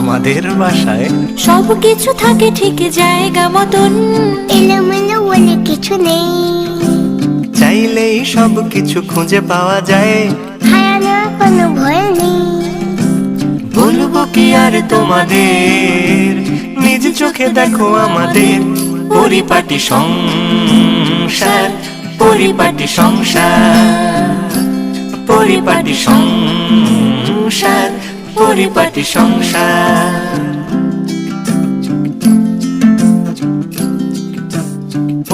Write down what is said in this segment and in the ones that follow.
আমাদের বাসায়। সব কিছু থাকে ঠিক জায়গা মতন। এলোমেলো বলে কিছু নেই। চাইলেই সব কিছু খুঁজে পাওয়া যায়। হারানোর কোনো ভয় নেই। বলব কি আর তোমাদের? নিজ চোখে দেখো আমাদের পরিপাটি সংসার পরিপাটি সংসার পরিপাটি সংসার। পরিপাটি সংসার।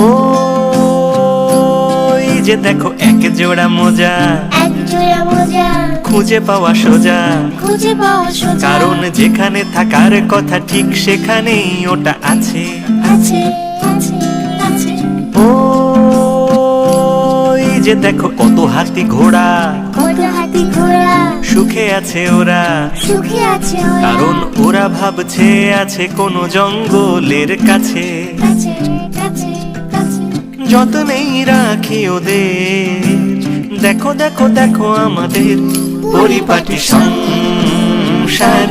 ওই যে দেখো এক জোড়া মোজা। এক জোড়া মোজা। খুঁজে পাওয়া সোজা। খুঁজে পাওয়া সোজা। কারণ যেখানে থাকার কথা ঠিক সেখানেই ওটা আছে। আছে আছে আছে। ওই যে দেখো কত হাতি ঘোড়া। কত হাতি ঘোড়া। সুখে আছে ওরা। সুখে আছে ওরা। কারণ ওরা ভাবছে আছে কোনো জঙ্গলের কাছে কাছে। যতনেই রাখি ওদের। দেখো দেখো দেখো আমাদের পরিপাটি সংসার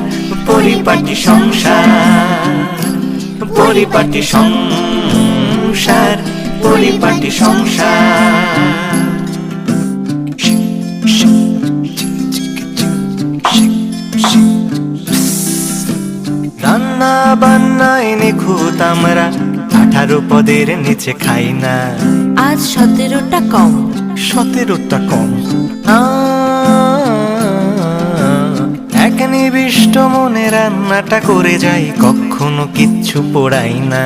পরিপাটি সংসার পরিপাটি সংসার পরিপাটি সংসার। বান্নায় নিখুঁত আমরা। আঠারো পদের নিচে খাই না আজ সতেরোটা কম। সতেরোটা কম। এক নিবিষ্ট মনে রান্নাটা করে যাই কখনো কিচ্ছু পোড়াই না।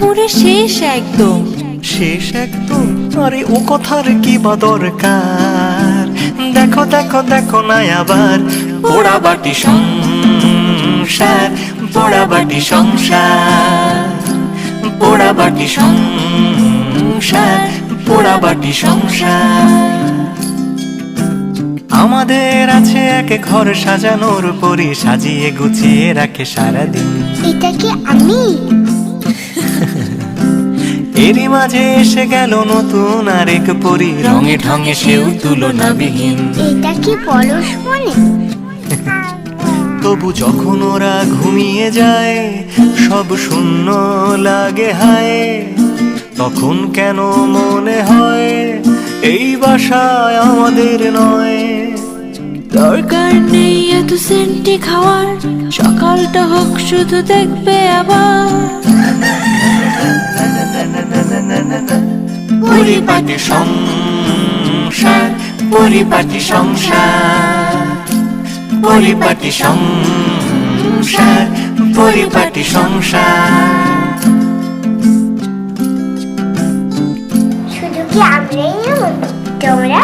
পুরো শেষ একদম। শেষ একদম। আরে ও কথার কি বা দরকার? দেখো দেখো দেখো না আবার। পোড়া বাটি সংসার। পোড়া বাটি সংসার পোড়া বাটি সংসার পোড়া বাটি সংসার। আমাদের আছে এক ঘর সাজানোর পরি সাজিয়ে গুছিয়ে রাখে সারাদিন। এটা কি আমি? এরই মাঝে এসে গেল নতুন আরেক পরি রঙে ঢঙে সেও তুলনাবিহীন। এটা কি পরশ মনে? তবু যখন ওরা ঘুমিয়ে যায় সব শূন্য লাগে হায়। তখন কেন মনে হয় এই বাসায় আমাদের নয়? দরকার নেই এত সেন্টি খাওয়ার সকালটা হোক শুধু দেখবে আবার। পরিপাটি সংসার পরিপাটি সংসার। পরিপাটি সংসার পরিপাটি সংসার। শুধু কি আমরাই তোমরা?